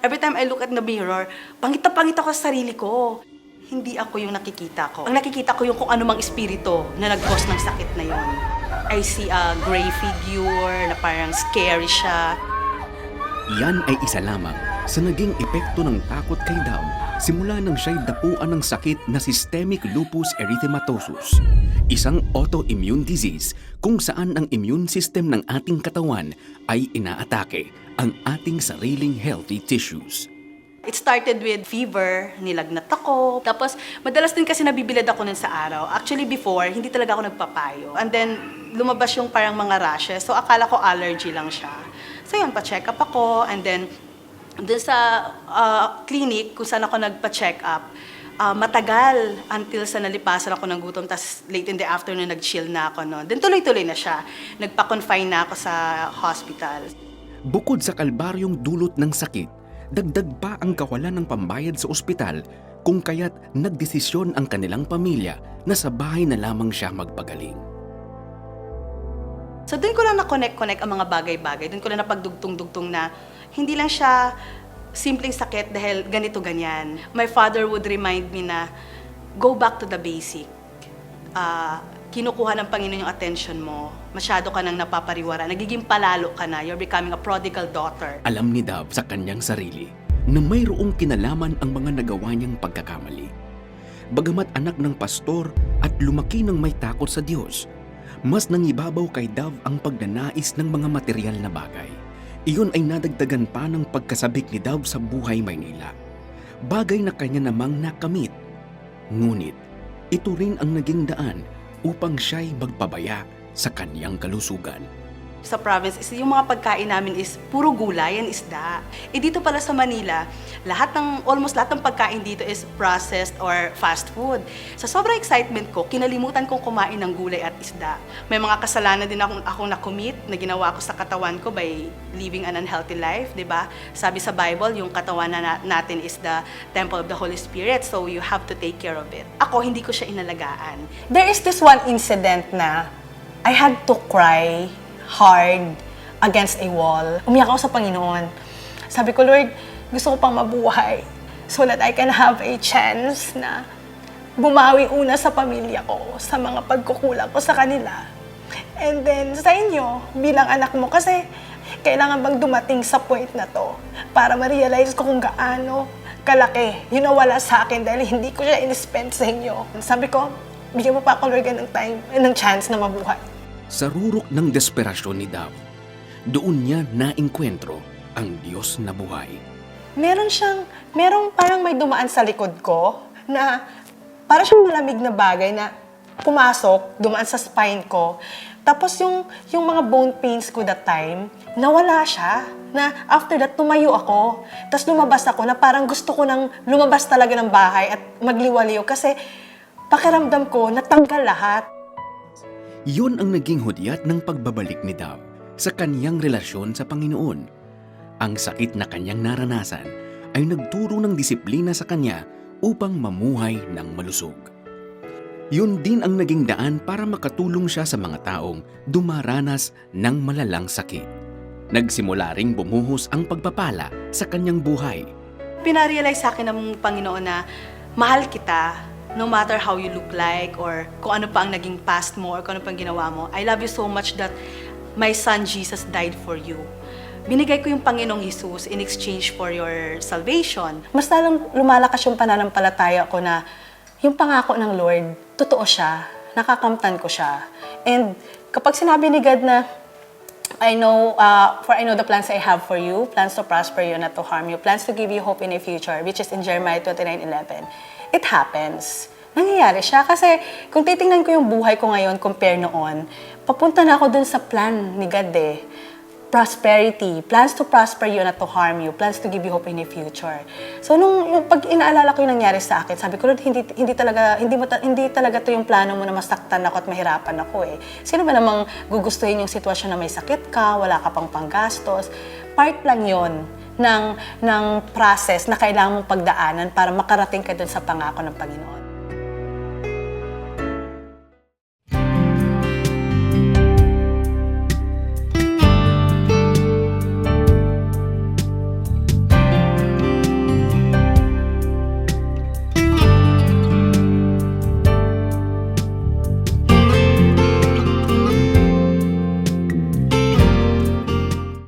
Every time I look at the mirror, pangit na pangit ako sa sarili ko. Hindi ako yung nakikita ko. Ang nakikita ko yung kung ano mang espiritu na nag-cause ng sakit na yon. I see a gray figure na parang scary siya. Iyan ay isa lamang sa naging epekto ng takot kay Dab simula nang siya'y dapuan ng sakit na systemic lupus erythematosus, isang autoimmune disease kung saan ang immune system ng ating katawan ay inaatake ang ating sariling healthy tissues. It started with fever, nilagnat ako. Tapos, madalas din kasi nabibilad ako nun sa araw. Actually, before, hindi talaga ako nagpapayo. And then, lumabas yung parang mga rashes. So, akala ko allergy lang siya. So, yun, pa-check up ako. And then, dun sa ah, clinic kung saan ako nagpa-check up, ah, matagal until sa nalipasan ako ng gutom. Tapos, late in the afternoon, nag-chill na ako. No? Then, tuloy-tuloy na siya. Nagpa-confine na ako sa hospital. Bukod sa kalbaryong dulot ng sakit, dagdag pa ang kawalan ng pambayad sa ospital kung kaya't nagdesisyon ang kanilang pamilya na sa bahay na lamang siya magpagaling. So doon ko lang na-connect-connect ang mga bagay-bagay. Doon ko lang napagdugtong-dugtong na hindi lang siya simpleng sakit dahil ganito-ganyan. My father would remind me na go back to the basic. Ah, kinukuha ng Panginoon yung attention mo. Masyado ka nang napapariwara. Nagiging palalo ka na. You're becoming a prodigal daughter. Alam ni Dab sa kanyang sarili na mayroong kinalaman ang mga nagawa niyang pagkakamali. Bagamat anak ng pastor at lumaki ng may takot sa Diyos, mas nangibabaw kay Dav ang pagnanais ng mga material na bagay. Iyon ay nadagdagan pa ng pagkasabik ni Dav sa buhay Maynila. Bagay na kanya namang nakamit. Ngunit, ito rin ang naging daan upang siya'y magpabaya sa kanyang kalusugan. Sa province is yung mga pagkain namin is puro gulay and isda. Eh dito pala sa Manila, lahat ng almost lahat ng pagkain dito is processed or fast food. Sa sobrang excitement ko, kinalimutan kong kumain ng gulay at isda. May mga kasalanan din akong akong nakumit na ginawa ko sa katawan ko by living an unhealthy life, 'di ba? Sabi sa Bible, yung katawan na- natin is the temple of the Holy Spirit, so you have to take care of it. Ako hindi ko siya inalagaan. There is this one incident na I had to cry hard against a wall. Umiyak ako sa Panginoon. Sabi ko, Lord, gusto ko pang mabuhay so that I can have a chance na bumawi una sa pamilya ko, sa mga pagkukulang ko sa kanila. And then, sa inyo, bilang anak mo, kasi kailangan bang dumating sa point na to para ma-realize ko kung gaano kalaki yung nawala sa akin dahil hindi ko siya in-spend sa inyo. Sabi ko, bigyan mo pa ako, Lord, ng time, ng chance na mabuhay. Sa rurok ng desperasyon ni Dav, doon niya naengkwentro ang Diyos na buhay. meron siyang, merong parang may dumaan sa likod ko na para siyang malamig na bagay na pumasok, dumaan sa spine ko. Tapos yung, yung mga bone pains ko that time, nawala siya. Na after that, tumayo ako. Tapos lumabas ako na parang gusto ko nang lumabas talaga ng bahay at magliwaliw kasi pakiramdam ko natanggal lahat. Iyon ang naging hudyat ng pagbabalik ni Dav sa kanyang relasyon sa Panginoon. Ang sakit na kanyang naranasan ay nagturo ng disiplina sa kanya upang mamuhay ng malusog. Yun din ang naging daan para makatulong siya sa mga taong dumaranas ng malalang sakit. Nagsimula ring bumuhos ang pagpapala sa kanyang buhay. Pinarealize sa akin ng Panginoon na mahal kita no matter how you look like or kung ano pa ang naging past mo or kung ano pa ang ginawa mo. I love you so much that my son Jesus died for you. Binigay ko yung Panginoong Jesus in exchange for your salvation. mas lalong lumalakas yung pananampalataya ko na yung pangako ng Lord, totoo siya, nakakamtan ko siya. And kapag sinabi ni God na, I know, uh, for I know the plans I have for you, plans to prosper you, not to harm you, plans to give you hope in a future, which is in Jeremiah 29.11, it happens. Nangyayari siya. Kasi kung titingnan ko yung buhay ko ngayon compare noon, papunta na ako dun sa plan ni God eh prosperity, plans to prosper you, not to harm you, plans to give you hope in the future. So nung yung pag inaalala ko yung nangyari sa akin, sabi ko, Lord, hindi hindi talaga hindi mo hindi talaga to yung plano mo na masaktan ako at mahirapan ako eh. Sino ba namang gugustuhin yung sitwasyon na may sakit ka, wala ka pang panggastos? Part lang 'yon ng ng process na kailangan mong pagdaanan para makarating ka dun sa pangako ng Panginoon.